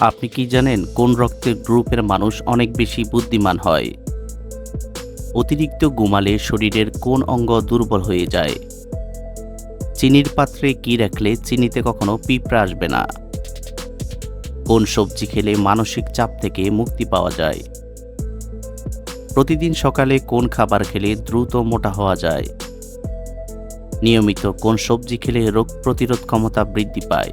আপনি কি জানেন কোন রক্তের গ্রুপের মানুষ অনেক বেশি বুদ্ধিমান হয়? অতিরিক্ত ঘুমালে শরীরের কোন অঙ্গ দুর্বল হয়ে যায়? চিনির পাত্রে কি রাখলে চিনিতে কখনো পিঁপড়া আসবে না? কোন সবজি খেলে মানসিক চাপ থেকে মুক্তি পাওয়া যায়? প্রতিদিন সকালে কোন খাবার খেলে দ্রুত মোটা হওয়া যায়? নিয়মিত কোন সবজি খেলে রোগ প্রতিরোধ ক্ষমতা বৃদ্ধি পায়?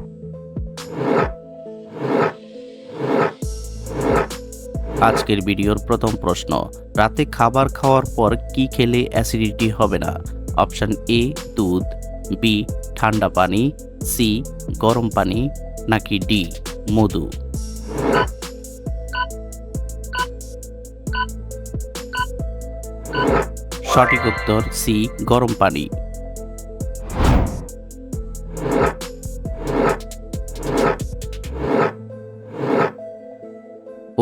আজকের ভিডিওর প্রথম প্রশ্ন, রাতে খাবার খাওয়ার পর কি খেলে অ্যাসিডিটি হবে না? অপশান এ, দুধ, বি, ঠান্ডা পানি, সি, গরম পানি, নাকি ডি, মধু? সঠিক উত্তর সি, গরম পানি।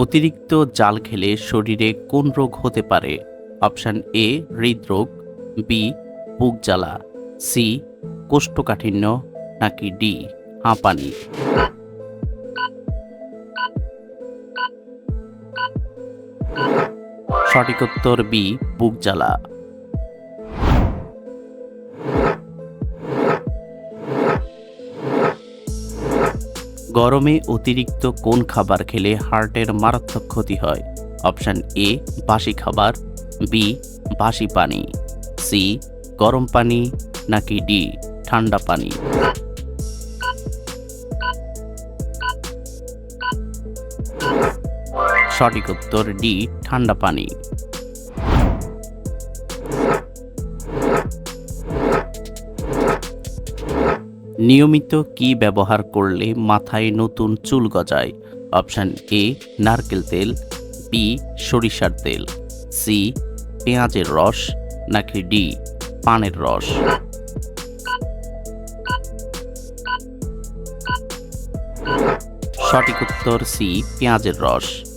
অতিরিক্ত জাল খেলে শরীরে কোন রোগ হতে পারে? অপশান এ, হৃদরোগ, বি, বুক জ্বালা, সি, কোষ্ঠকাঠিন্য, নাকি ডি হাঁপানি সঠিক উত্তর বি, বুক জ্বালা। গরমে অতিরিক্ত কোন খাবার খেলে হার্টের মারাত্মক ক্ষতি হয়? অপশান এ, বাসি খাবার, বি, বাসি পানি, সি, গরম পানি, নাকি ডি, ঠান্ডা পানি। সঠিক উত্তর ডি, ঠান্ডা পানি। নিয়মিত কি ব্যবহার করলে মাথায় নতুন চুল গজায়? অপশান এ নারকেল তেল বি সরিষার তেল সি পেঁয়াজের রস, নাকি ডি পানের রস? সঠিক উত্তর সি পেঁয়াজের রস।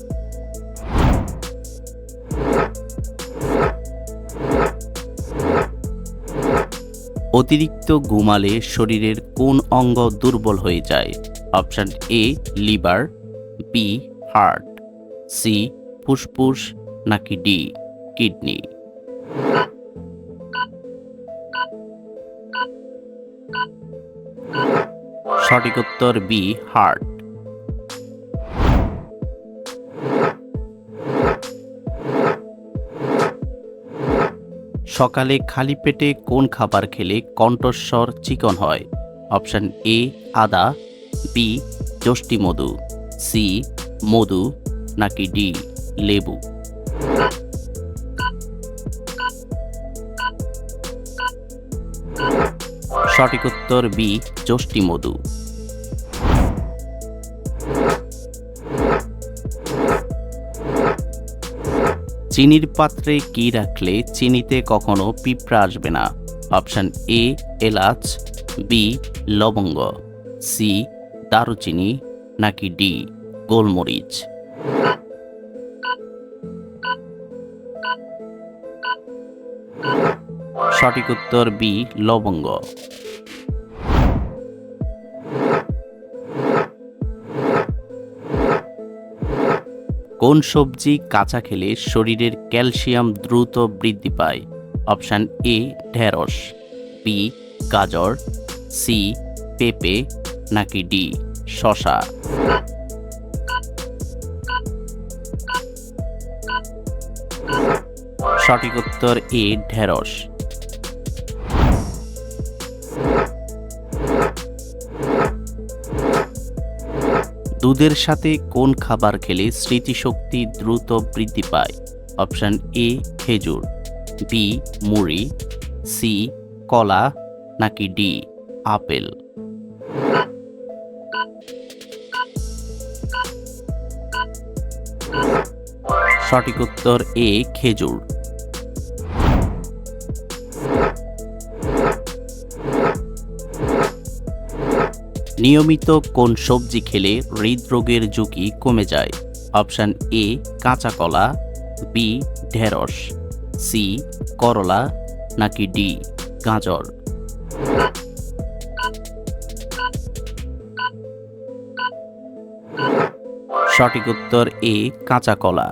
অতিরিক্ত ঘুমালে শরীরের কোন অঙ্গ দুর্বল হয়ে যায়? Option A liver B heart C ফুসফুস, নাকি ডি কিডনি? সঠিক উত্তর বি হার্ট। সকালে খালি পেটে কোন খাবার খেলে কণ্ঠস্বর চিকন হয়? অপশান এ, আদা, বি যষ্টি মধু, সি, মধু, নাকি ডি, লেবু? সঠিক উত্তর বি যষ্টি মধু। চিনির পাত্রে কি রাখলে চিনিতে কখনো পিঁপড়া আসবে না? অপশান এ, এলাচ, বি, লবঙ্গ, সি, দারুচিনি, নাকি ডি, গোলমরিচ। সঠিক উত্তর বি, লবঙ্গ। কোন সবজি কাঁচা খেলে শরীরের ক্যালসিয়াম দ্রুত বৃদ্ধি পায়? অপশান এ, ঢেঁড়স, বি, গাজর, সি, পেঁপে, নাকি ডি শশা সঠিক উত্তর এ, ঢেঁড়স। দুধের সাথে কোন খাবার খেলে স্মৃতিশক্তি দ্রুত বৃদ্ধি পায়? অপশান এ, খেজুর, বি, মুড়ি, সি, কলা, নাকি ডি, আপেল? সঠিক উত্তর এ, খেজুর। নিয়মিত কোন সবজি খেলে হৃদরোগের ঝুঁকি কমে যায়? অপশান এ কাঁচা কলা বি ঢেঁড়স সি করলা, নাকি ডি গাজর? সঠিক উত্তর এ কাঁচা কলা।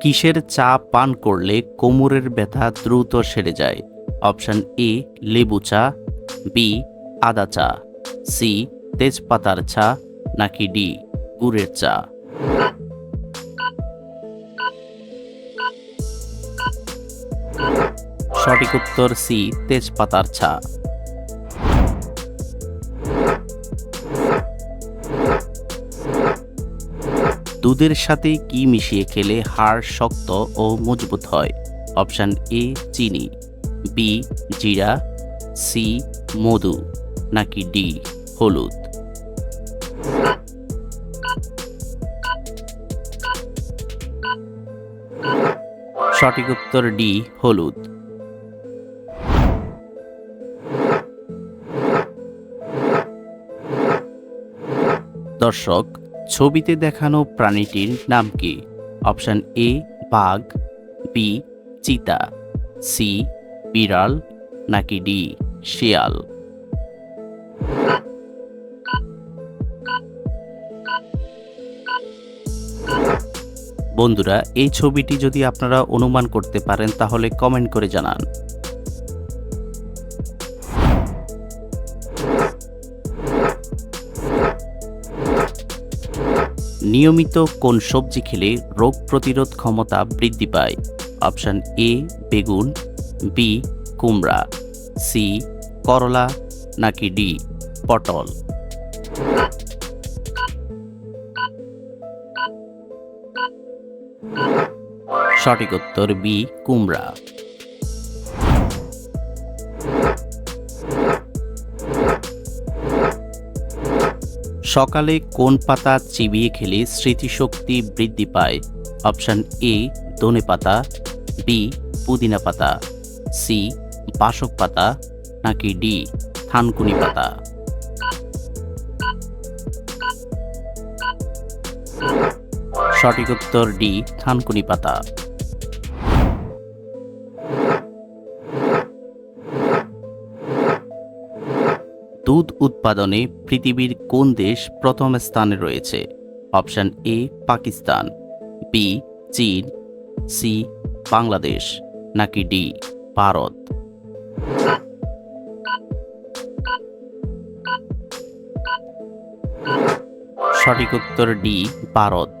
কিসের চা পান করলে কোমরের ব্যথা দ্রুত সেরে যায়? অপশন এ, লেবু চা বি আদা চা সি তেজপাতার চা, নাকি ডি গুড়ের চা? সঠিক উত্তর সি তেজপাতার চা। দুধের সাথে কি মিশিয়ে খেলে হাড় শক্ত ও মজবুত হয়? অপশান এ, চিনি। বি জিরা। সি মধু। নাকি ডি হলুদ? সঠিক উত্তর ডি হলুদ। দর্শক ছবিতে দেখানো প্রাণীটির নাম কি? অপশন এ, বাঘ, বি, চিতা, সি, বিড়াল, নাকি ডি, শিয়াল? বন্ধুরা, এই ছবিটি যদি আপনারা অনুমান করতে পারেন, তাহলে কমেন্ট করে জানান। নিয়মিত কোন সবজি খেলে রোগ প্রতিরোধ ক্ষমতা বৃদ্ধি পায়? অপশান এ বেগুন বি কুমড়া সি করলা, নাকি ডি পটল? সঠিক উত্তর বি কুমড়া। সকালে কোন পাতা চিবিয়ে খেলে স্মৃতিশক্তি বৃদ্ধি পায়? অপশান এ দনে পাতা, বি, পুদিনা পাতা, সি, বাসক পাতা, নাকি ডি, থানকুনি পাতা? সঠিক উত্তর ডি, থানকুনি পাতা। দুধ উৎপাদনে পৃথিবীর কোন দেশ প্রথম স্থানে রয়েছে? অপশান এ, পাকিস্তান, বি, চীন, সি, বাংলাদেশ, নাকি ডি, ভারত? সঠিক উত্তর ডি, ভারত।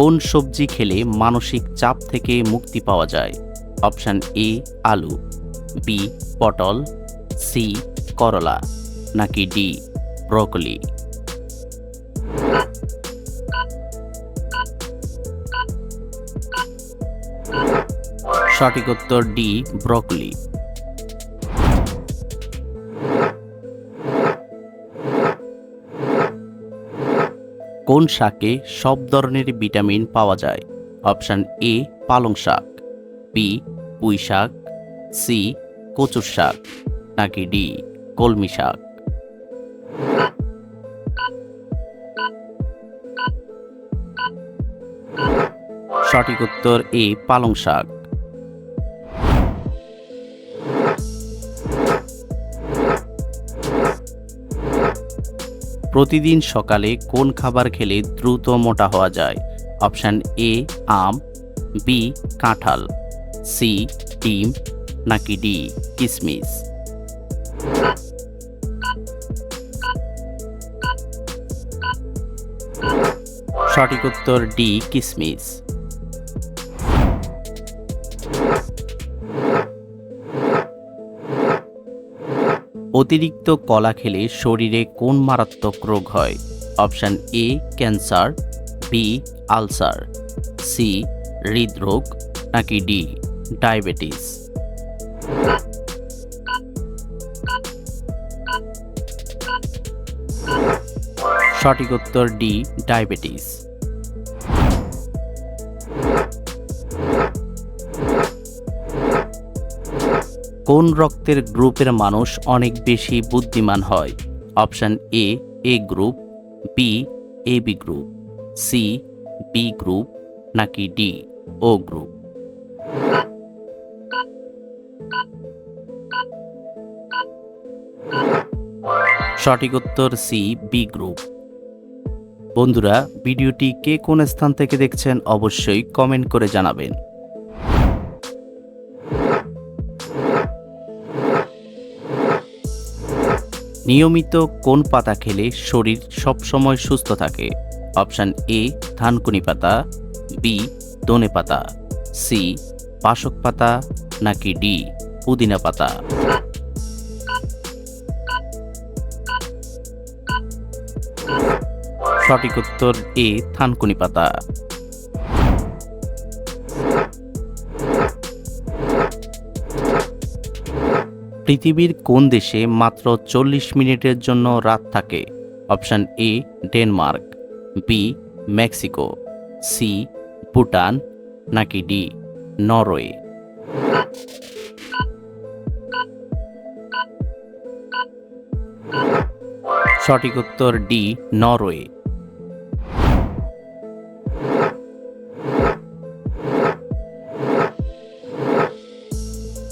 কোন সবজি খেলে মানসিক চাপ থেকে মুক্তি পাওয়া যায়? অপশান এ, আলু, বি, পটল, সি, করলা, নাকি ডি, ব্রকলি? সঠিক উত্তর ডি, ব্রকলি। কোন শাকে সব ধরনের ভিটামিন পাওয়া যায়? অপশান এ, পালং শাক বি পুঁই শাক সি কচুর শাক, নাকি ডি কলমি শাক? সঠিক উত্তর এ, পালং শাক। প্রতিদিন সকালে কোন খাবার খেলে দ্রুত মোটা হওয়া যায়? অপশান এ, আম, বি, কাঁঠাল, সি, ডিম, নাকি ডি, কিসমিস? সঠিক উত্তর ডি, কিসমিস। অতিরিক্ত কলা খেলে শরীরে কোন মারাত্মক রোগ হয়? Option A, cancer, B, ulcer, C, হৃদরোগ, নাকি ডি, ডায়াবেটিস। সঠিক উত্তর ডি, ডায়াবেটিস। কোন রক্তের গ্রুপের মানুষ অনেক বেশি বুদ্ধিমান হয়? Option A A group, B, A B group, C, B group, নাকি ডি, ও গ্রুপ? সঠিক উত্তর সি, বি গ্রুপ। বন্ধুরা, ভিডিওটি কে কোন স্থান থেকে দেখছেন অবশ্যই কমেন্ট করে জানাবেন। নিয়মিত কোন পাতা খেলে শরীর সবসময় সুস্থ থাকে? অপশান এ থানকুনি পাতা, বি দনে পাতা, সি, পাশক পাতা, নাকি ডি, পুদিনা পাতা? সঠিক উত্তর এ থানকুনি পাতা। পৃথিবীর কোন দেশে মাত্র চল্লিশ মিনিটের জন্য রাত থাকে? Option A, Denmark, B, Mexico, C, Bhutan, নাকি ডি, নরওয়ে? সঠিক উত্তর ডি, নরওয়ে।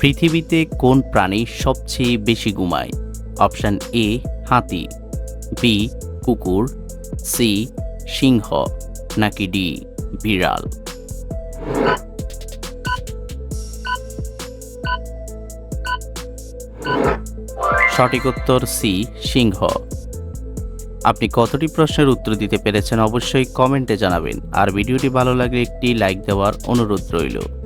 পৃথিবীতে কোন প্রাণী সবচেয়ে বেশি ঘুমায়? অপশান এ, হাতি, বি, কুকুর, সি, সিংহ, নাকি ডি, বিড়াল? সঠিক উত্তর সি, সিংহ। আপনি কতটি প্রশ্নের উত্তর দিতে পেরেছেন অবশ্যই কমেন্টে জানাবেন। আর ভিডিওটি ভালো লাগলে একটি লাইক দেওয়ার অনুরোধ রইল।